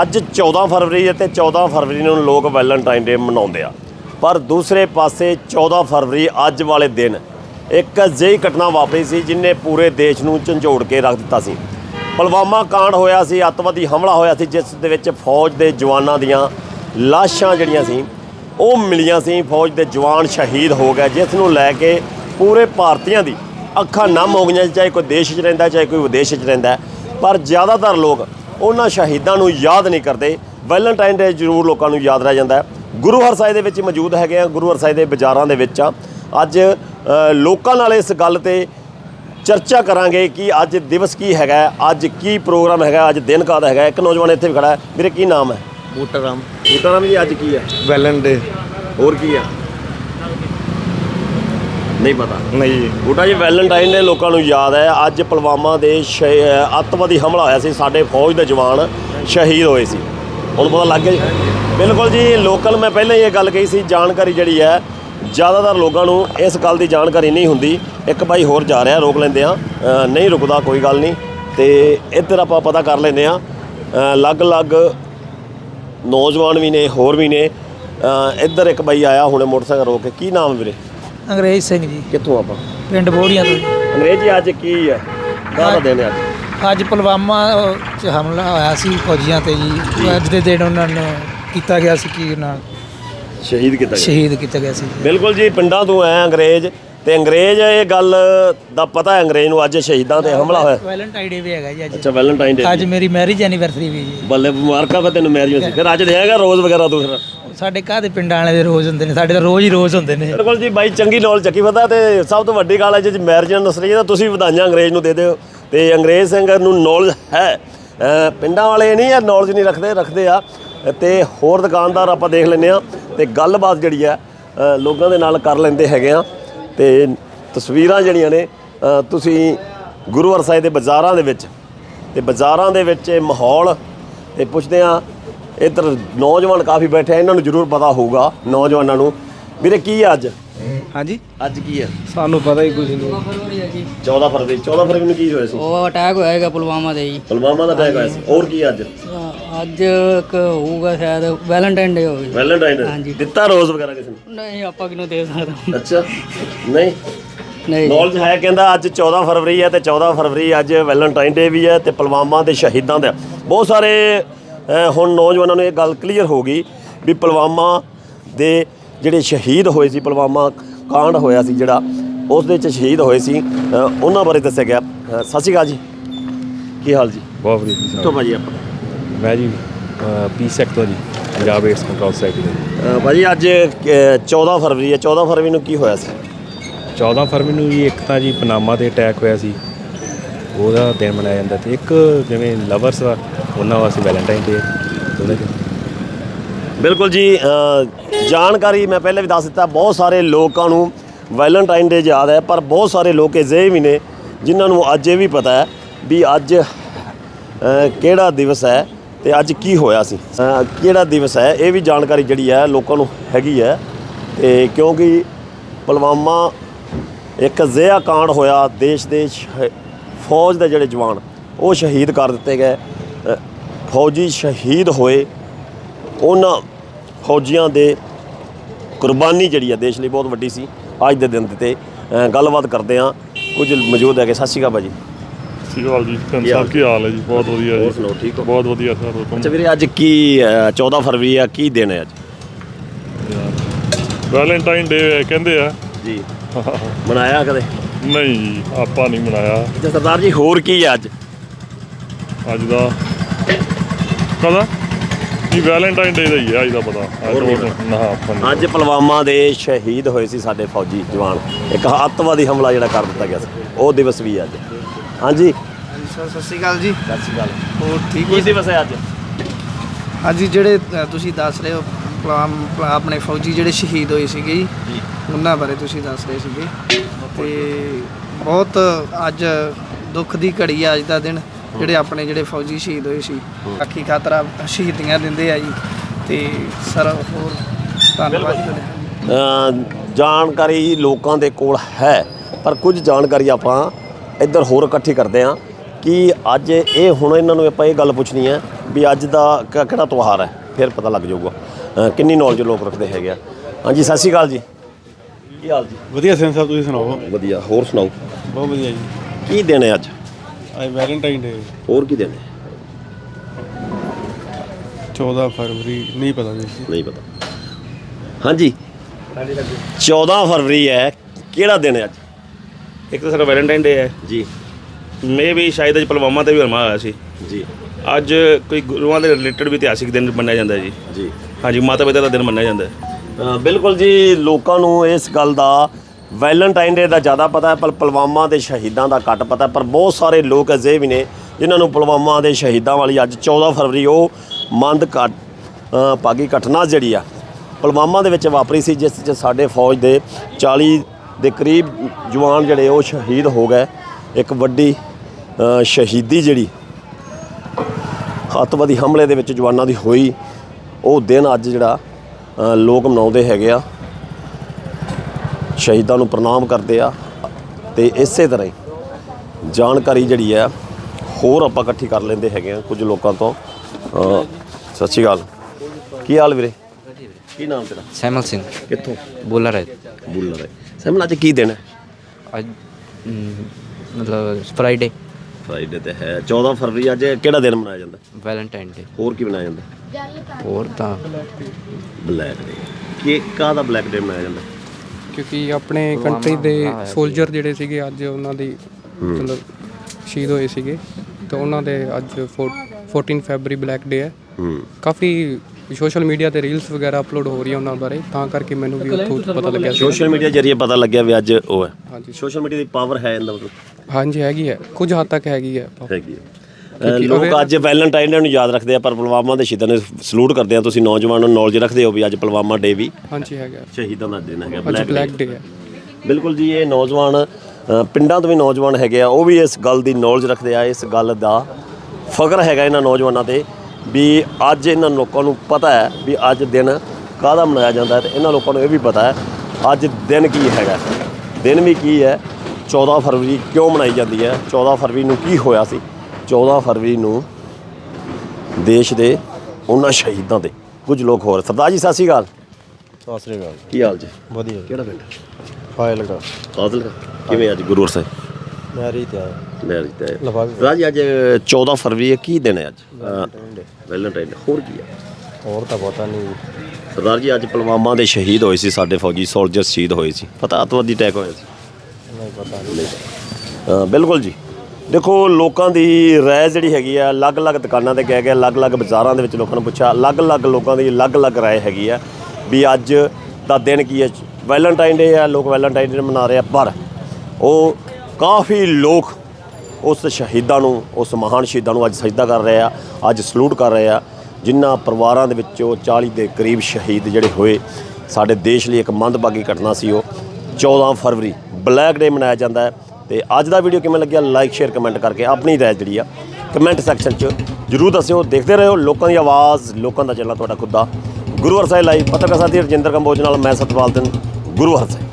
ਅੱਜ 14 ਫਰਵਰੀ ਅਤੇ ਤੇ 14 ਫਰਵਰੀ ਨੂੰ ਲੋਕ ਵੈਲੈਂਟਾਈਨ ਡੇ ਮਨਾਉਂਦੇ ਆ। ਪਰ ਦੂਸਰੇ ਪਾਸੇ 14 ਫਰਵਰੀ ਅੱਜ ਵਾਲੇ ਦਿਨ ਇੱਕ ਅਜਿਹੀ ਘਟਨਾ ਵਾਪਰੀ ਸੀ ਜਿਨੇ ਪੂਰੇ ਦੇਸ਼ ਨੂੰ ਝੰਜੋੜ ਕੇ ਰੱਖ ਦਿੱਤਾ ਸੀ। ਪੁਲਵਾਮਾ ਕਾਂਡ ਹੋਇਆ ਸੀ, ਅੱਤਵਾਦੀ ਹਮਲਾ ਹੋਇਆ ਸੀ, ਜਿਸ ਦੇ ਵਿੱਚ ਫੌਜ ਦੇ ਜਵਾਨਾਂ ਦੀਆਂ ਲਾਸ਼ਾਂ ਜਿਹੜੀਆਂ ਸੀ, ਉਹ ਮਿਲੀਆਂ ਸੀ। ਫੌਜ ਦੇ ਜਵਾਨ ਸ਼ਹੀਦ ਹੋ ਗਏ, ਜਿਸ ਨੂੰ ਲੈ ਕੇ ਪੂਰੇ ਭਾਰਤੀਆਂ ਦੀ ਅੱਖਾਂ ਨਮ ਹੋ ਗਈਆਂ, ਚਾਹੇ ਕੋਈ ਦੇਸ਼ 'ਚ ਰਹਿੰਦਾ, ਚਾਹੇ ਕੋਈ ਵਿਦੇਸ਼ 'ਚ ਰਹਿੰਦਾ। ਪਰ ਜ਼ਿਆਦਾਤਰ ਲੋਕ ਉਹਨਾਂ ਸ਼ਹੀਦਾਂ ਨੂੰ ਯਾਦ ਨਹੀਂ ਕਰਦੇ। ਵੈਲੈਂਟਾਈਨ ਡੇ ਜ਼ਰੂਰ ਲੋਕਾਂ ਨੂੰ ਯਾਦ ਰਹਿ ਜਾਂਦਾ ਹੈ। ਗੁਰੂ ਹਰਸਾਏ ਦੇ ਵਿੱਚ ਮੌਜੂਦ ਹੈਗੇ ਆ। ਗੁਰੂ ਹਰਸਾਏ ਦੇ ਬਾਜ਼ਾਰਾਂ ਦੇ ਵਿੱਚ ਆ। ਅੱਜ ਲੋਕਾਂ ਨਾਲ ਇਸ ਗੱਲ ਤੇ ਚਰਚਾ ਕਰਾਂਗੇ ਕਿ ਅੱਜ ਦਿਵਸ ਕੀ ਹੈਗਾ ਅੱਜ ਕੀ ਪ੍ਰੋਗਰਾਮ ਹੈਗਾ ਅੱਜ ਦਿਨ ਕਾਹਦਾ ਹੈਗਾ ਇੱਕ ਨੌਜਵਾਨ ਇੱਥੇ ਵੀ ਖੜਾ ਹੈ। ਵੀਰੇ ਕੀ ਨਾਮ ਹੈ? ਬੂਟਾ ਰਾਮ। ਬੂਟਾ ਰਾਮ ਜੀ ਅੱਜ ਕੀ ਹੈ? ਵੈਲਨ ਡੇ ਹੋਰ ਕੀ ਹੈ? ਨਹੀਂ ਪਤਾ। ਨਹੀਂ। ਜੀ ਬੂਟਾ ਜੀ ਵੈਲੈਂਟਾਈਨ ਡੇ ਲੋਕਾਂ ਨੂੰ ਯਾਦ ਹੈ ਅੱਜ ਪੁਲਵਾਮਾ ਦੇ ਅੱਤਵਾਦੀ ਹਮਲਾ ਹੋਇਆ ਸੀ ਸਾਡੇ ਫੌਜ ਦੇ ਜਵਾਨ ਸ਼ਹੀਦ ਹੋਏ ਸੀ। ਹੁਣ ਪਤਾ ਲੱਗ ਗਿਆ ਬਿਲਕੁਲ ਜੀ ਲੋਕਲ ਮੈਂ ਪਹਿਲਾਂ ਹੀ ਇਹ ਗੱਲ ਕਹੀ ਸੀ ਜਾਣਕਾਰੀ ਜਿਹੜੀ ਹੈ ਜ਼ਿਆਦਾਤਰ ਲੋਕਾਂ ਨੂੰ ਇਸ ਗੱਲ ਦੀ ਜਾਣਕਾਰੀ ਨਹੀਂ ਹੁੰਦੀ। ਇੱਕ ਬਾਈ ਹੋਰ ਜਾ ਰਿਹਾ ਰੋਕ ਲੈਂਦੇ ਆ ਨਹੀਂ ਰੁਕਦਾ ਕੋਈ ਗੱਲ ਨਹੀਂ। ਤੇ ਇੱਧਰ ਆਪਾਂ ਪਤਾ ਕਰ ਲੈਂਦੇ ਆ ਅਲੱਗ-ਅਲੱਗ ਨੌਜਵਾਨ ਵੀ ਨੇ ਹੋਰ ਵੀ ਨੇ। ਇੱਧਰ ਇੱਕ ਬਾਈ ਆਇਆ ਹੁਣੇ ਮੋਟਰਸਾਈਕਲ ਰੋਕ ਕੇ। ਕੀ ਨਾਮ ਵੀਰੇ? ਅੰਗਰੇਜ਼ ਸਿੰਘ ਜੀ। ਕਿੱਥੋਂ ਆਪਾਂ? ਪਿੰਡ ਬੋੜੀਆਂ ਤੋਂ ਜੀ। ਅੰਗਰੇਜ਼ੀ ਅੱਜ ਕੀ ਹੈ ਕਾਹਦਾ ਦਿਨ ਹੈ ਅੱਜ। ਅੱਜ ਪੁਲਵਾਮਾ ਅਹ, 'ਚ ਹਮਲਾ ਹੋਇਆ ਸੀ ਫੌਜੀਆਂ ਤੇ ਜੀ। ਅੱਜ ਦੇ ਦਿਨ ਉਹਨਾਂ ਨੂੰ ਕੀਤਾ ਗਿਆ ਸੀ ਕਿ ਨਾਲ ਸ਼ਹੀਦ ਕੀਤਾ ਗਿਆ। ਸ਼ਹੀਦ ਕੀਤਾ ਗਿਆ ਸੀ। ਬਿਲਕੁਲ ਜੀ ਪਿੰਡਾਂ ਤੋਂ ਆਏ ਅੰਗਰੇਜ਼। ਤੇ ਅੰਗਰੇਜ਼ ਇਹ ਗੱਲ ਦਾ ਪਤਾ ਹੈ ਅੰਗਰੇਜ਼ ਨੂੰ ਅੱਜ ਸ਼ਹੀਦਾਂ ਤੇ ਹਮਲਾ ਹੋਇਆ। ਵੈਲੈਂਟਾਈਨ ਡੇ ਵੀ ਹੈਗਾ ਜੀ ਅੱਜ। ਅੱਛਾ ਵੈਲੈਂਟਾਈਨ ਡੇ ਅੱਜ ਮੇਰੀ ਮੈਰਿਜ ਐਨੀਵਰਸਰੀ ਵੀ ਜੀ। ਬੱਲੇ ਮੁਬਾਰਕਾਂ ਫਿਰ ਤੈਨੂੰ ਮੈਰਿਜ ਸੀ। ਫਿਰ ਅੱਜ ਦੇਗਾ ਰੋਜ਼ ਵਗੈਰਾ ਤੂੰ ਫਿਰ? ਸਾਡੇ ਕਾਹਦੇ ਪਿੰਡਾਂ ਵਾਲੇ ਦੇ ਰੋਜ਼ ਹੁੰਦੇ ਨੇ ਸਾਡੇ ਤਾਂ ਰੋਜ਼ ਹੀ ਰੋਜ਼ ਹੁੰਦੇ ਨੇ। ਬਿਲਕੁਲ ਜੀ ਬਾਈ ਚੰਗੀ ਨੌਲੇਜ ਚੱਕੀ ਪਤਾ ਤੇ ਸਭ ਤੋਂ ਵੱਡੀ ਗੱਲ ਹੈ ਜੇ ਮੈਰਿਜ ਐਨਵਰਸਰੀ ਤਾਂ ਤੁਸੀਂ ਵਧਾਈਆਂ ਅੰਗਰੇਜ਼ ਨੂੰ ਦੇ ਦਿਓ। ਤੇ ਅੰਗਰੇਜ਼ ਸਿੰਘ ਨੂੰ ਨੌਲੇਜ ਹੈ। ਪਿੰਡਾਂ ਵਾਲੇ ਨਹੀਂ ਆ ਨੌਲੇਜ ਨਹੀਂ ਰੱਖਦੇ ਰੱਖਦੇ ਆ। ਤੇ ਹੋਰ ਦੁਕਾਨਦਾਰ ਆਪਾਂ ਦੇਖ ਲੈਂਦੇ ਆ ਤੇ ਗੱਲਬਾਤ ਜਿਹੜੀ ਆ ਲੋਕਾਂ ਦੇ ਨਾਲ ਕਰ ਲੈਂਦੇ ਹੈਗੇ ਆ। ਤੇ ਤਸਵੀਰਾਂ ਜਿਹੜੀਆਂ ਨੇ ਤੁਸੀਂ ਗੁਰੂ ਹਰ ਸਾਹਿਬ ਦੇ ਬਾਜ਼ਾਰਾਂ ਦੇ ਵਿੱਚ ਤੇ ਬਾਜ਼ਾਰਾਂ ਦੇ ਵਿੱਚ ਇਹ ਮਾਹੌਲ ਤੇ ਪੁੱਛਦੇ ਆ ਇੱਧਰ ਨੌਜਵਾਨ ਕਾਫੀ ਬੈਠੇ ਆ ਇਹਨਾਂ ਨੂੰ ਜ਼ਰੂਰ ਪਤਾ ਹੋਊਗਾ ਨੌਜਵਾਨਾਂ ਨੂੰ। ਵੀਰੇ ਕੀ ਹੈ ਅੱਜ? ਹਾਂਜੀ। ਅੱਜ ਕੀ ਹੈ ਸਾਨੂੰ ਪਤਾ ਹੀ ਕੁਝ ਨਹੀਂ। 14 ਫਰਵਰੀ 14 ਫਰਵਰੀ ਨੂੰ ਕੀ ਹੋਇਆ ਸੀ? ਉਹ ਅਟੈਕ ਹੋਇਆ ਹੈਗਾ ਪੁਲਵਾਮਾ ਦੇ ਜੀ। ਪੁਲਵਾਮਾ ਦਾ ਅਟੈਕ ਹੋਇਆ ਸੀ। ਹੋਰ ਕੀ ਹੈ ਅੱਜ? ਅੱਜ ਇੱਕ ਹੋਊਗਾ ਸ਼ਾਇਦ ਵੈਲੈਂਟਾਈਨ ਡੇ ਹੋਵੇ। ਵੈਲੈਂਟਾਈਨ ਹਾਂਜੀ। ਦਿੱਤਾ ਰੋਜ਼ ਵਗੈਰਾ ਕਿਸੇ ਨੂੰ? ਨਹੀਂ ਆਪਾਂ ਕਿਨੂੰ ਦੇ ਸਕਦਾ? ਅੱਛਾ। ਨਹੀਂ। ਨਹੀਂ। ਜੀ। ਨੌਲੇਜ ਹੈ ਕਹਿੰਦਾ ਅੱਜ 14 ਫਰਵਰੀ ਹੈ ਤੇ 14 ਫਰਵਰੀ ਅੱਜ ਵੈਲੈਂਟਾਈਨ ਡੇ ਵੀ ਹੈ ਤੇ ਪੁਲਵਾਮਾ ਦੇ ਸ਼ਹੀਦਾਂ ਦਾ ਬਹੁਤ ਸਾਰੇ ਅ, ਹੁਣ ਨੌਜਵਾਨਾਂ ਨੂੰ ਇਹ ਗੱਲ ਕਲੀਅਰ ਹੋ ਗਈ ਵੀ ਪੁਲਵਾਮਾ ਦੇ ਜਿਹੜੇ ਸ਼ਹੀਦ ਹੋਏ ਸੀ ਪੁਲਵਾਮਾ ਕਾਂਡ ਹੋਇਆ ਸੀ ਜਿਹੜਾ ਉਸ ਦੇ ਵਿੱਚ ਸ਼ਹੀਦ ਹੋਏ ਸੀ। ਅ, ਉਹਨਾਂ ਬਾਰੇ ਦੱਸਿਆ ਗਿਆ। ਅ, ਸਤਿ ਸ਼੍ਰੀ ਅਕਾਲ ਜੀ। ਕੀ ਹਾਲ ਜੀ? ਬਹੁਤ ਵਧੀਆ ਜੀ ਕਿੱਥੋਂ ਭਾਜੀ ਆਪਾਂ? ਮੈਂ ਜੀ ਪੀ ਸੈਕ ਤੋਂ ਜੀ ਪੰਜਾਬ ਏਡਸ ਕੰਟਰੋਲ ਦਾ ਅ, ਭਾਜੀ ਅੱਜ ਅ, 14 ਫਰਵਰੀ ਹੈ। 14 ਫਰਵਰੀ ਨੂੰ ਕੀ ਹੋਇਆ ਸੀ? 14 ਫਰਵਰੀ ਨੂੰ ਜੀ ਇੱਕ ਤਾਂ ਜੀ ਪਨਾਮਾ ਤੇ ਅਟੈਕ ਹੋਇਆ ਸੀ। ਉਹਦਾ ਦਿਨ ਮਨਾਇਆ ਜਾਂਦਾ ਤੇ ਇੱਕ ਜਿਵੇਂ ਲਵਰਸ ਆ ਉਹਨਾਂ ਵਾਸਤੇ ਵੈਲੈਂਟਾਈਨ ਡੇ ਉਹਦੇ ਬਿਲਕੁਲ ਜੀ ਅ, ਜਾਣਕਾਰੀ ਮੈਂ ਪਹਿਲੇ ਵੀ ਦੱਸ ਦਿੱਤਾ ਬਹੁਤ ਸਾਰੇ ਲੋਕਾਂ ਨੂੰ ਵੈਲੈਂਟਾਈਨ ਡੇ ਯਾਦ ਹੈ ਪਰ ਬਹੁਤ ਸਾਰੇ ਲੋਕ ਅਜਿਹੇ ਵੀ ਨੇ ਜਿਨ੍ਹਾਂ ਨੂੰ ਅੱਜ ਇਹ ਵੀ ਪਤਾ ਹੈ ਵੀ ਅੱਜ ਅ, ਕਿਹੜਾ ਦਿਵਸ ਹੈ। ਤੇ ਅੱਜ ਕੀ ਹੋਇਆ ਸੀ? ਕਿਹੜਾ ਦਿਵਸ ਹੈ? ਇਹ ਵੀ ਜਾਣਕਾਰੀ ਜਿਹੜੀ ਹੈ ਲੋਕਾਂ ਨੂੰ ਹੈਗੀ ਹੈ। ਤੇ ਕਿਉਂਕਿ ਪੁਲਵਾਮਾ ਇੱਕ ਜ਼ਿਆ ਕਾਂਡ ਹੋਇਆ, ਦੇਸ਼ ਦੇ ਸ਼ਹ- ਫੌਜ ਦੇ ਜਿਹੜੇ ਜਵਾਨ, ਉਹ ਸ਼ਹੀਦ ਕਰ ਦਿੱਤੇ ਗਏ। ਫੌਜੀ ਸ਼ਹੀਦ ਹੋਏ। ਉਹਨਾਂ ਫੌਜੀਆਂ ਦੇ ਕੁਰਬਾਨੀ ਜਿਹੜੀ ਹੈ ਦੇਸ਼ ਲਈ ਬਹੁਤ ਵੱਡੀ ਸੀ। ਅੱਜ ਦੇ ਦਿਨ ਤੇ ਗੱਲਬਾਤ ਕਰਦੇ ਆ ਕੁਝ ਮੌਜੂਦ ਹੈਗੇ। ਸਤਿ ਸ਼੍ਰੀ ਅਕਾਲ ਭਾਜੀ। ਸਤਿ ਸ਼੍ਰੀ ਅਕਾਲ ਜੀ। ਕੰਨ ਹਾਲ ਸਾਹਿਬ ਕੀ ਹਾਲ ਹੈ ਜੀ? ਬਹੁਤ ਵਧੀਆ ਹੋਰ ਜੀ। ਸੁਣਾਓ ਠੀਕ ਹੋ? ਬਹੁਤ ਵਧੀਆ ਸਰ ਅੱਛਾ ਵੀਰੇ ਅੱਜ ਕੀ ਅ, 14 ਫਰਵਰੀ ਆ ਕੀ ਦਿਨ ਹੈ ਅੱਜ? ਵੈਲੈਂਟਾਈਨ ਡੇ ਕਹਿੰਦੇ ਆ। ਜੀ। ਮਨਾਇਆ ਕਦੇ? ਨਹੀਂ ਜੀ ਆਪਾਂ ਨਹੀਂ ਮਨਾਇਆ। ਅੱਛਾ ਸਰਦਾਰ ਜੀ ਹੋਰ ਕੀ ਹੈ ਅੱਜ? ਅੱਜ ਦਾ ਕਦਾ? ਜੀ ਵੈਲੈਂਟਾਈਨ ਡੇ ਦਾ ਹੀ ਹੈ ਅੱਜ ਦਾ ਪਤਾ। ਅੱਜ ਪੁਲਵਾਮਾ ਦੇ ਸ਼ਹੀਦ ਹੋਏ ਸੀ ਸਾਡੇ ਫੌਜੀ ਜਵਾਨ। ਇੱਕ ਅੱਤਵਾਦੀ ਹਮਲਾ ਜਿਹੜਾ ਕਰ ਦਿੱਤਾ ਗਿਆ ਸੀ। ਉਹ ਦਿਵਸ ਵੀ ਹੈ ਅੱਜ। ਹਾਂਜੀ। ਸਰ ਸਤਿ ਸ਼੍ਰੀ ਅਕਾਲ ਜੀ। ਸਤਿ ਸ਼੍ਰੀ ਅਕਾਲ। ਹੋਰ ਠੀਕ ਕੀ ਦਿਵਸ ਹੈ ਅੱਜ? ਹਾਂਜੀ ਜਿਹੜੇ ਅ, ਤੁਸੀਂ ਦੱਸ ਰਹੇ ਹੋ ਪਲਾਮ- ਆਪਣੇ ਫੌਜੀ ਜਿਹੜੇ ਸ਼ਹੀਦ ਹੋਏ ਸੀਗੇ ਜੀ ਉਹਨਾਂ ਬਾਰੇ ਤੁਸੀਂ ਦੱਸ ਰਹੇ ਸੀਗੇ। ਤੇ ਬਹੁਤ ਅੱਜ ਦੁੱਖ ਦੀ ਘੜੀ ਆ ਅੱਜ ਦਾ ਦਿਨ ਜਿਹੜੇ ਆਪਣੇ ਜਿਹੜੇ ਫੌਜੀ ਸ਼ਹੀਦ ਹੋਏ ਸੀ। ਅੱਖੀ ਖਾਤਰਾ ਸ਼ਹੀਦੀਆਂ ਦਿੰਦੇ ਆ ਜੀ। ਤੇ ਸਰ ਹੋਰ ਧੰਨਵਾਦ ਜੀ ਤੁਹਾਡਾ। ਅ, ਜਾਣਕਾਰੀ ਲੋਕਾਂ ਦੇ ਕੋਲ ਹੈ ਪਰ ਕੁਝ ਜਾਣਕਾਰੀ ਆਪਾਂ ਇੱਧਰ ਹੋਰ ਇਕੱਠੀ ਕਰਦੇ ਹਾਂ ਕਿ ਅੱਜ ਇਹ ਹੁਣ ਇਹਨਾਂ ਨੂੰ ਆਪਾਂ ਇਹ ਗੱਲ ਪੁੱਛਣੀ ਹੈ ਵੀ ਅੱਜ ਦਾ ਕਿਹੜਾ ਤਿਉਹਾਰ ਹੈ? ਫਿਰ ਪਤਾ ਲੱਗ ਜਾਊਗਾ। ਕਿੰਨੀ ਨੌਲੇਜ ਲੋਕ ਰੱਖਦੇ ਹੈਗੇ ਆ। ਹਾਂਜੀ ਸਤਿ ਸ਼੍ਰੀ ਅਕਾਲ ਜੀ। ਕੀ ਹਾਲ ਜੀ? ਵਧੀਆ ਸੈਨ ਸਾਹਿਬ ਤੁਸੀਂ ਸੁਣਾਓ? ਵਧੀਆ ਹੋਰ ਸੁਣਾਓ? ਬਹੁਤ ਵਧੀਆ ਜੀ। ਕੀ ਦਿਨ ਹੈ ਅੱਜ? ਅੱਜ ਵੈਲੈਂਟਾਈਨ ਡੇ। ਹੋਰ ਕੀ ਦਿਨ ਹੈ? 14 ਫਰਵਰੀ ਨਹੀਂ ਪਤਾ ਜੀ। ਨਹੀਂ ਪਤਾ। ਹਾਂਜੀ। 14 ਫਰਵਰੀ ਹੈ। ਕਿਹੜਾ ਦਿਨ ਹੈ ਅੱਜ? ਇੱਕ ਤਾਂ ਸਾਡਾ ਵੈਲੈਂਟਾਈਨ ਡੇ ਹੈ। ਜੀ। ਮੇ ਵੀ ਸ਼ਾਇਦ ਅੱਜ ਪਲਵਾਮਾ ਤੇ ਵੀ ਹਰਮਾ ਹੋਇਆ ਸੀ। ਜੀ। ਅੱਜ ਕੋਈ ਗੁਰੂਆਂ ਦੇ ਰਿਲੇਟਡ ਵੀ ਇਤਿਹਾਸਿਕ ਦਿਨ ਮੰਨਿਆ ਜਾਂਦਾ ਜੀ। ਜੀ। ਹਾਂਜੀ ਮਾਤਾ ਪਿਤਾ ਦਾ ਦਿਨ ਮੰਨਿਆ ਜਾਂਦਾ। ਹੈ ਬਿਲਕੁਲ ਜੀ ਲੋਕਾਂ ਨੂੰ ਇਸ ਗੱਲ ਦਾ ਵੈਲੈਂਟਾਈਨ ਡੇ ਦਾ ਜ਼ਿਆਦਾ ਪਤਾ ਹੈ ਪਰ ਪੁਲਵਾਮਾ ਦੇ ਸ਼ਹੀਦਾਂ ਦਾ ਘੱਟ ਪਤਾ ਪਰ ਬਹੁਤ ਸਾਰੇ ਲੋਕ ਅਜੇ ਵੀ ਨੇ ਜਿਨ੍ਹਾਂ ਨੂੰ ਪੁਲਵਾਮਾ ਦੇ ਸ਼ਹੀਦਾਂ ਵਾਲੀ ਅੱਜ 14 ਫਰਵਰੀ ਉਹ ਮੰਦ ਘਟ ਭਾਗੀ ਘਟਨਾ ਜਿਹੜੀ ਆ ਪੁਲਵਾਮਾ ਦੇ ਵਿੱਚ ਵਾਪਰੀ ਸੀ ਜਿਸ 'ਚ ਸਾਡੇ ਫੌਜ ਦੇ 40 ਦੇ ਕਰੀਬ ਜਵਾਨ ਜਿਹੜੇ ਉਹ ਸ਼ਹੀਦ ਹੋ ਗਏ। ਇੱਕ ਵੱਡੀ ਸ਼ਹੀਦੀ ਜਿਹੜੀ ਅੱਤਵਾਦੀ ਹਮਲੇ ਦੇ ਵਿੱਚ ਜਵਾਨਾਂ ਦੀ ਹੋਈ। ਉਹ ਦਿਨ ਅੱਜ ਜਿਹੜਾ ਲੋਕ ਮਨਾਉਂਦੇ ਹੈਗੇ ਆ। ਸ਼ਹੀਦਾਂ ਨੂੰ ਪ੍ਰਣਾਮ ਕਰਦੇ ਆ। ਤੇ ਇਸੇ ਤਰ੍ਹਾਂ ਹੀ ਜਾਣਕਾਰੀ ਜਿਹੜੀ ਹੈ ਹੋਰ ਆਪਾਂ ਇਕੱਠੀ ਕਰ ਲੈਂਦੇ ਹੈਗੇ ਆ ਕੁਝ ਲੋਕਾਂ ਤੋਂ। ਸਤਿ ਸ਼੍ਰੀ ਅਕਾਲ। ਕੀ ਹਾਲ ਵੀਰੇ? ਕੀ ਨਾਮ ਤੇਰਾ? ਸੈਮਲ ਸਿੰਘ। ਕਿੱਥੋਂ? ਬੋਲਰ ਹੈ ਬੁੱਲਰ ਹੈ ਸੈਮਨ ਅੱਜ ਕੀ ਦਿਨ ਹੈ? ਅੱਜ ਮਤਲਬ ਫਰਾਈਡੇ ਫਰਾਈਡੇ ਤੇ ਹੈ। 14 ਫਰਵਰੀ ਅੱਜ ਕਿਹੜਾ ਦਿਨ ਮਨਾਇਆ ਜਾਂਦਾ? ਵੈਲੈਂਟਾਈਨ ਡੇ ਹੋਰ ਕੀ ਮਨਾਇਆ ਜਾਂਦਾ? ਹੋਰ ਤਾਂ ਬਲੈਕ ਡੇ ਕੀ ਕਾਹਦਾ ਬਲੈਕ ਡੇ ਮਨਾਇਆ ਜਾਂਦਾ? ਕਿਉਂਕਿ ਆਪਣੇ ਕੰਟਰੀ ਦੇ ਸੋਲਜਰ ਜਿਹੜੇ ਸੀਗੇ ਅੱਜ ਉਹਨਾਂ ਦੀ ਮਤਲਬ ਸ਼ਹੀਦ ਹੋਏ ਸੀਗੇ। ਤੇ ਉਹਨਾਂ ਦੇ ਅੱਜ ਫੋ- 14 ਫੈਬਰੀ ਬਲੈਕ ਡੇ ਹੈ। ਹੂੰ। ਕਾਫੀ ਸੋਸ਼ਲ ਮੀਡੀਆ ਤੇ ਰੀਲਸ ਵਗੈਰਾ ਅਪਲੋਡ ਹੋ ਰਹੀਆਂ ਉਹਨਾਂ ਬਾਰੇ ਤਾਂ ਕਰਕੇ ਮੈਨੂੰ ਵੀ ਉੱਥੋਂ ਪਤਾ ਲੱਗਿਆ ਸੀ। ਸੋਸ਼ਲ ਮੀਡੀਆ ਜਰੀਏ ਪਤਾ ਲੱਗਿਆ ਵੀ ਅੱਜ ਉਹ ਹੈ। ਹਾਂਜੀ। ਸੋਸ਼ਲ ਮੀਡੀਆ ਦੀ ਪਾਵਰ ਹੈ ਇਹਦਾ ਮਤਲਬ? ਹਾਂਜੀ ਹੈਗੀ ਹੈ। ਕੁਝ ਹੱਦ ਤੱਕ ਹੈਗੀ ਹੈ ਹੈਗੀ ਹੈ। ਲੋਕ ਅੱਜ ਵੈਲੈਂਟਾਈਨ ਡੇ ਨੂੰ ਯਾਦ ਰੱਖਦੇ ਆ ਪਰ ਪੁਲਵਾਮਾ ਦੇ ਸ਼ਹੀਦਾਂ ਨੂੰ ਸਲੂਟ ਕਰਦੇ ਆ। ਤੁਸੀਂ ਨੌਜਵਾਨਾਂ ਨੂੰ ਨੌਲੇਜ ਰੱਖਦੇ ਹੋ ਵੀ ਅੱਜ ਪੁਲਵਾਮਾ ਡੇ ਵੀ ਹਾਂਜੀ ਹੈਗਾ। ਸ਼ਹੀਦਾਂ ਦਾ ਦਿਨ ਹੈਗਾ ਅੱਜ ਬਲੈਕ ਬਲੈਕ ਡੇ ਹੈ। ਬਿਲਕੁਲ ਜੀ ਇਹ ਨੌਜਵਾਨ ਅ, ਪਿੰਡਾਂ ਤੋਂ ਵੀ ਨੌਜਵਾਨ ਹੈਗੇ ਆ। ਉਹ ਵੀ ਇਸ ਗੱਲ ਦੀ ਨੌਲੇਜ ਰੱਖਦੇ ਆ ਇਸ ਗੱਲ ਦਾ ਫਖਰ ਹੈਗਾ ਇਹਨਾਂ ਨੌਜਵਾਨਾਂ ਤੇ। ਵੀ ਅੱਜ ਇਹਨਾਂ ਲੋਕਾਂ ਨੂੰ ਪਤਾ ਹੈ ਵੀ ਅੱਜ ਦਿਨ ਕਾਹਦਾ ਮਨਾਇਆ ਜਾਂਦਾ ਹੈ ਤੇ ਇਹਨਾਂ ਲੋਕਾਂ ਨੂੰ ਇਹ ਵੀ ਪਤਾ ਹੈ ਅੱਜ ਦਿਨ ਕੀ ਹੈਗਾ। ਦਿਨ ਵੀ ਕੀ ਹੈ 14 ਫਰਵਰੀ ਕਿਉਂ ਮਨਾਈ ਜਾਂਦੀ ਹੈ 14 ਫਰਵਰੀ ਨੂੰ ਕੀ ਹੋਇਆ ਸੀ 14 ਫਰਵਰੀ ਨੂੰ ਦੇਸ਼ ਦੇ ਉਹਨਾਂ ਸ਼ਹੀਦਾਂ ਦੇ ਕੁਝ ਲੋਕ ਹੋਰ। ਸਰਦਾਰ ਜੀ ਸਤਿ ਸ਼੍ਰੀ ਅਕਾਲ। ਸਤਿ ਸ੍ਰੀ ਅਕਾਲ। ਕੀ ਹਾਲ ਜੀ? ਵਧੀਆ ਕਿਹੜਾ ਪਿੰਡ? ਫਾਇਲ ਲਗਾ ਕਾਜ਼ਲ ਕਿਵੇਂ ਅੱਜ ਗੁਰੂ ਸਾਹਿਬ? ਮੈਰੀ ਤੇ ਆਇਆ ਮੈਰਿਜ ਤੇ ਲਿਫਾਫੇ ਰਾਜ ਅੱਜ 14 ਫਰਵਰੀ ਹੈ ਕੀ ਦਿਨ ਹੈ ਅੱਜ? ਵੈਲੈਂਟਾਈਨ ਹੋਰ ਕੀ ਹੈ? ਹੋਰ ਤਾਂ ਪਤਾ ਨਹੀਂ। ਸਰਦਾਰ ਜੀ ਅੱਜ ਪੁਲਵਾਮਾ ਦੇ ਸ਼ਹੀਦ ਹੋਏ ਸੀ ਸਾਡੇ ਫੌਜੀ ਸੋਲਜਰ ਸ਼ਹੀਦ ਹੋਏ ਸੀ। ਪਤਾ ਅੱਤਵਾਦੀ ਅਟੈਕ ਹੋਇਆ ਸੀ? ਨਹੀਂ ਪਤਾ ਨਹੀਂ। ਬਿਲਕੁਲ ਜੀ। ਦੇਖੋ ਲੋਕਾਂ ਦੀ ਰਾਏ ਜਿਹੜੀ ਹੈਗੀ ਆ ਅਲੱਗ-ਅਲੱਗ ਦੁਕਾਨਾਂ ਤੇ ਗਏ ਗਏ ਅਲੱਗ-ਅਲੱਗ ਬਾਜ਼ਾਰਾਂ ਦੇ ਵਿੱਚ ਲੋਕਾਂ ਨੂੰ ਪੁੱਛਿਆ ਅਲੱਗ-ਅਲੱਗ ਲੋਕਾਂ ਦੀ ਅਲੱਗ-ਅਲੱਗ ਰਾਏ ਹੈਗੀ ਆ ਵੀ ਅੱਜ ਦਾ ਦਿਨ ਕੀ ਹੈ? ਵੈਲੈਂਟਾਈਨ ਡੇ ਆ ਲੋਕ ਵੈਲੈਂਟਾਈਨ ਡੇ ਮਨਾ ਰਹੇ ਆ ਪਰ ਉਹ ਕਾਫੀ ਲੋਕ ਉਸ ਸ਼ਹੀਦਾਂ ਨੂੰ, ਉਸ ਮਹਾਨ ਸ਼ਹੀਦਾਂ ਨੂੰ ਅੱਜ ਸਜਦਾ ਕਰ ਰਹੇ ਆ, ਅੱਜ ਸਲੂਟ ਕਰ ਰਹੇ ਆ, ਜਿਨ੍ਹਾਂ ਪਰਿਵਾਰਾਂ ਦੇ ਵਿੱਚੋਂ 40 ਦੇ ਕਰੀਬ ਸ਼ਹੀਦ ਜਿਹੜੇ ਹੋਏ, ਸਾਡੇ ਦੇਸ਼ ਲਈ ਇੱਕ ਮੰਦਭਾਗੀ ਘਟਨਾ ਸੀ ਉਹ। 14 ਫਰਵਰੀ, ਬਲੈਕ ਡੇ ਮਨਾਇਆ ਜਾਂਦਾ ਹੈ ਤੇ ਅੱਜ ਦਾ ਵੀਡੀਓ ਕਿਵੇਂ ਲੱਗਿਆ? ਲਾਈਕ ਸ਼ੇਅਰ ਕਮੈਂਟ ਕਰਕੇ ਆਪਣੀ ਰਾਏ ਜਿਹੜੀ ਆ ਕਮੈਂਟ ਸੈਕਸ਼ਨ 'ਚ ਜਰੂਰ ਦੱਸਿਓ। ਦੇਖਦੇ ਰਹੋ ਲੋਕਾਂ ਦੀ ਆਵਾਜ਼, ਲੋਕਾਂ ਦਾ ਚੱਲਣਾ ਤੁਹਾਡਾ ਖੁਦ ਦਾ ਗੁਰੂ ਹਰਸਾਈ ਲਾਈਵ ਪੱਤਰਕਾਰ ਸਾਥੀ ਰਜਿੰਦਰ ਕੰਬੋਜ ਨਾਲ, ਮੈਂ ਸਤਪਾਲ ਸਿੰਘ ਗੁਰੂ ਹਰਸਾਈ